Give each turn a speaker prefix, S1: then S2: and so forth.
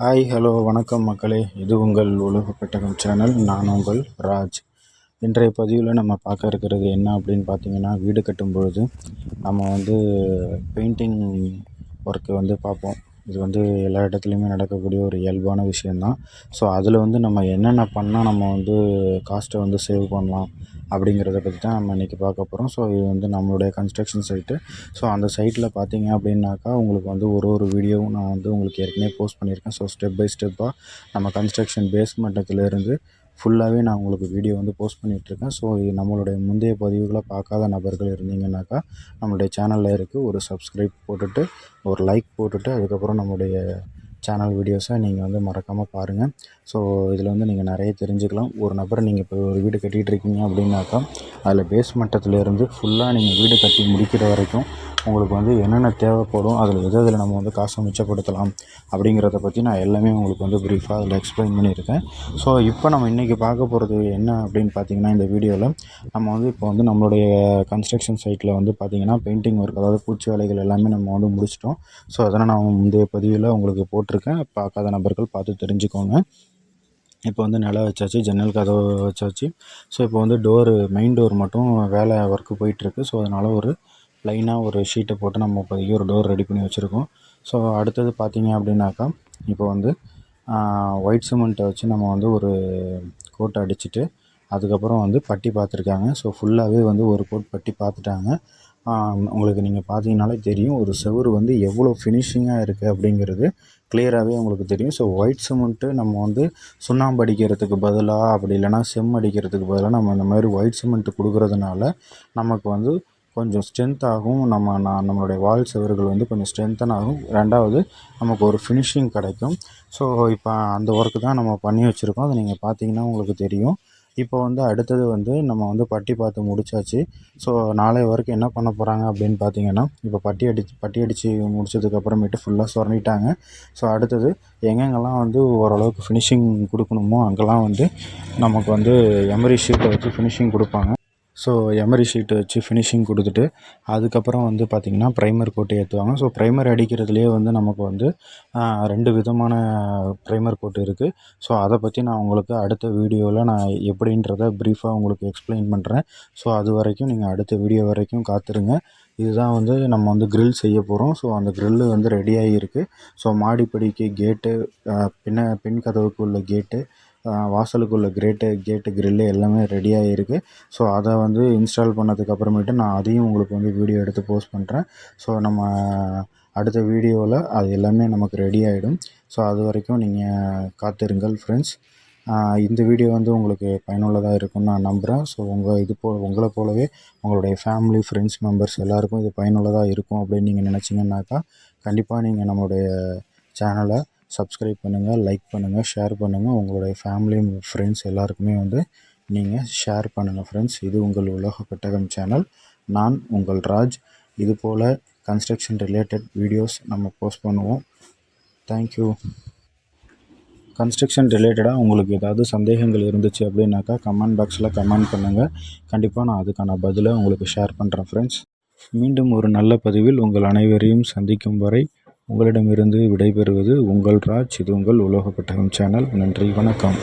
S1: Hi hello வணக்கம் மக்களே. இது உங்கள் உலக பெட்டகம் சேனல் நான் உங்கள் ராஜ். இன்றைய பதிவில் நம்ம பார்க்க இருக்கிறது என்ன அப்படின்னு பார்த்தீங்கன்னா வீடு கட்டும் பொழுது நம்ம வந்து பெயிண்டிங் ஒர்க்கு வந்து பார்ப்போம். இது வந்து எல்லா இடத்துலையுமே நடக்கக்கூடிய ஒரு இயல்பான விஷயந்தான் ஸோ அதில் வந்து நம்ம என்னென்ன பண்ணால் நம்ம வந்து காஸ்ட்டை வந்து சேவ் பண்ணலாம். அப்படிங்கிறத பற்றி தான் நம்ம இன்றைக்கி பார்க்க போகிறோம் ஸோ இது வந்து நம்மளுடைய கன்ஸ்ட்ரக்ஷன் சைட்டு ஸோ அந்த சைட்டில் பார்த்தீங்க அப்படின்னாக்கா உங்களுக்கு வந்து ஒரு ஒரு வீடியோவும் நான் வந்து உங்களுக்கு ஏற்கனவே போஸ்ட் பண்ணியிருக்கேன். ஸோ ஸ்டெப் பை ஸ்டெப்பாக நம்ம கன்ஸ்ட்ரக்ஷன் பேஸ்மெண்ட்டத்துலேருந்து ஃபுல்லாகவே நான் உங்களுக்கு வீடியோ வந்து போஸ்ட் பண்ணிகிட்ருக்கேன் ஸோ இது நம்மளுடைய முந்தைய பதிவுகளை பார்க்காத நபர்கள் இருந்தீங்கன்னாக்கா நம்மளுடைய சேனலில் இருக்குது ஒரு சப்ஸ்கிரைப் போட்டுட்டு ஒரு லைக் போட்டுட்டு அதுக்கப்புறம் நம்மளுடைய சேனல் வீடியோஸை நீங்கள் வந்து மறக்காமல் பாருங்கள் ஸோ இதில் வந்து நீங்கள் நிறைய தெரிஞ்சுக்கலாம். ஒரு நபர் நீங்கள் இப்போ ஒரு வீடு கட்டிகிட்டு இருக்கீங்க அப்படின்னாக்கா அதில் பேஸ் மட்டத்துலேருந்து ஃபுல்லாக நீங்கள் வீடு கட்டி முடிக்கிற வரைக்கும் உங்களுக்கு வந்து என்னென்ன தேவைப்படும் அதில் எது எதில் நம்ம வந்து காசை மிச்சப்படுத்தலாம் அப்படிங்கிறத பற்றி நான் எல்லாமே உங்களுக்கு வந்து ப்ரீஃபாக அதில் எக்ஸ்பிளைன் பண்ணியிருக்கேன். ஸோ இப்போ நம்ம இன்றைக்கி பார்க்க போகிறது என்ன அப்படின்னு பார்த்தீங்கன்னா இந்த வீடியோவில் நம்ம வந்து இப்போ வந்து நம்மளுடைய கன்ஸ்ட்ரக்ஷன் சைட்டில் வந்து பார்த்திங்கன்னா பெயிண்டிங் ஒர்க் அதாவது பூச்சி வேலைகள் எல்லாமே நம்ம வந்து முடிச்சிட்டோம். ஸோ அதனால் நான் முந்தைய பதிவில் உங்களுக்கு போட்டிருக்கேன். பார்க்காத நபர்கள் பார்த்து தெரிஞ்சுக்கோங்க. இப்போ வந்து நிலம் வச்சாச்சு ஜன்னல் கதவு வச்சாச்சு. ஸோ இப்போ வந்து டோரு மெயின் டோர் மட்டும் வேலை ஒர்க்கு போயிட்டுருக்கு. ஸோ அதனால் ஒரு ப்ளைனாக ஒரு ஷீட்டை போட்டு நம்ம இப்போதைக்கு ஒரு டோர் ரெடி பண்ணி வச்சுருக்கோம். ஸோ அடுத்தது பார்த்தீங்க அப்படின்னாக்கா இப்போ வந்து ஒயிட் சிமெண்ட்டை வச்சு நம்ம வந்து ஒரு கோட்டை அடிச்சுட்டு அதுக்கப்புறம் வந்து பட்டி பார்த்துருக்காங்க. ஸோ ஃபுல்லாகவே வந்து ஒரு கோட் பட்டி பார்த்துட்டாங்க. உங்களுக்கு நீங்கள் பார்த்தீங்கனாலே தெரியும். ஒரு செவுரு வந்து எவ்வளோ ஃபினிஷிங்காக இருக்குது அப்படிங்கிறது கிளியராகவே உங்களுக்கு தெரியும். ஸோ ஒயிட் சிமெண்ட்டு நம்ம வந்து சுண்ணாம்பு அடிக்கிறதுக்கு பதிலாக அப்படி இல்லைனா செம் அடிக்கிறதுக்கு பதிலாக நம்ம இந்த மாதிரி ஒயிட் சிமெண்ட்டு கொடுக்குறதுனால நமக்கு வந்து கொஞ்சம் ஸ்ட்ரென்த் ஆகும். நம்ம நான் நம்மளுடைய வால் சுவர்கள் வந்து கொஞ்சம் ஸ்ட்ரென்த்தன் ஆகும். ரெண்டாவது நமக்கு ஒரு ஃபினிஷிங் கிடைக்கும். ஸோ இப்போ அந்த ஒர்க்கு தான் நம்ம பண்ணி வச்சுருக்கோம். அதை நீங்கள் பார்த்தீங்கன்னா உங்களுக்கு தெரியும். இப்போ வந்து அடுத்தது வந்து நம்ம வந்து பட்டி பார்த்து முடிச்சாச்சு. ஸோ நாளை வரைக்கும் என்ன பண்ண போகிறாங்க அப்படின்னு பார்த்தீங்கன்னா இப்போ பட்டி அடிச்சு பட்டி அடித்து முடிச்சதுக்கப்புறமேட்டு ஃபுல்லாக சொரண்டிட்டாங்க. ஸோ அடுத்தது எங்கெங்கெல்லாம் வந்து ஓரளவுக்கு ஃபினிஷிங் கொடுக்கணுமோ அங்கெல்லாம் வந்து நமக்கு வந்து எமரி ஷீட்டை வச்சு ஃபினிஷிங் கொடுப்பாங்க. ஸோ எமரி ஷீட்டு வச்சு ஃபினிஷிங் கொடுத்துட்டு அதுக்கப்புறம் வந்து பார்த்திங்கன்னா ப்ரைமர் கோட்டு ஏற்றுவாங்க ஸோ ப்ரைமர் அடிக்கிறதுலேயே வந்து நமக்கு வந்து ரெண்டு விதமான ப்ரைமர் கோட்டு இருக்குது ஸோ அதை பற்றி நான் உங்களுக்கு அடுத்த வீடியோவில் நான் எப்படின்றத ப்ரீஃபாக உங்களுக்கு எக்ஸ்பிளைன் பண்ணுறேன் ஸோ அது வரைக்கும் நீங்கள் அடுத்த வீடியோ வரைக்கும் காத்துருங்க. இதுதான் வந்து நம்ம வந்து க்ரில் செய்ய போகிறோம் ஸோ அந்த க்ரில்லு வந்து ரெடியாகி இருக்குது ஸோ மாடிப்படிக்கு கேட்டு பின்ன பின் கதவுக்கு உள்ள கேட்டு வாசலுக்குள்ள கிரேட்டு கேட்டு க்ரில்லு எல்லாமே ரெடியாக இருக்குது ஸோ அதை வந்து இன்ஸ்டால் பண்ணதுக்கப்புறமேட்டு நான் அதையும் உங்களுக்கு வந்து வீடியோ எடுத்து போஸ்ட் பண்ணுறேன் ஸோ நம்ம அடுத்த வீடியோவில் அது எல்லாமே நமக்கு ரெடி ஆகிடும் ஸோ அது வரைக்கும் நீங்கள் காத்திருங்கள் ஃப்ரெண்ட்ஸ் இந்த வீடியோ வந்து உங்களுக்கு பயனுள்ளதாக இருக்கும்னு நான் நம்புகிறேன் ஸோ உங்கள் இது போ உங்களை போலவே உங்களுடைய ஃபேமிலி ஃப்ரெண்ட்ஸ் மெம்பர்ஸ் எல்லாேருக்கும் இது பயனுள்ளதாக இருக்கும் அப்படின்னு நீங்கள் நினச்சிங்கன்னாக்கா கண்டிப்பாக நீங்கள் நம்மளுடைய சேனலை சப்ஸ்கிரைப் பண்ணுங்கள் லைக் பண்ணுங்கள் ஷேர் பண்ணுங்கள் உங்களுடைய ஃபேமிலி ஃப்ரெண்ட்ஸ் எல்லாருக்குமே வந்து நீங்கள் ஷேர் பண்ணுங்கள் ஃப்ரெண்ட்ஸ் இது உங்கள் உலக பெட்டகம் சேனல் நான் உங்கள் ராஜ். இது போல் கன்ஸ்ட்ரக்ஷன் ரிலேட்டட் வீடியோஸ் நம்ம போஸ்ட் பண்ணுவோம். தேங்க்யூ கன்ஸ்ட்ரக்ஷன் ரிலேட்டடாக உங்களுக்கு ஏதாவது சந்தேகங்கள் இருந்துச்சு அப்படின்னாக்கா கமெண்ட் பாக்ஸில் கமெண்ட் பண்ணுங்கள் கண்டிப்பாக நான் அதுக்கான பதிலை உங்களுக்கு ஷேர் பண்ணுறேன் ஃப்ரெண்ட்ஸ் மீண்டும் ஒரு நல்ல பதிவில் உங்கள் அனைவரையும் சந்திக்கும் வரை உங்களிடமிருந்து விடைபெறுவது உங்கள் ராஜ். இது உங்கள் உலோக பெட்டகம் சேனல். நன்றி வணக்கம்.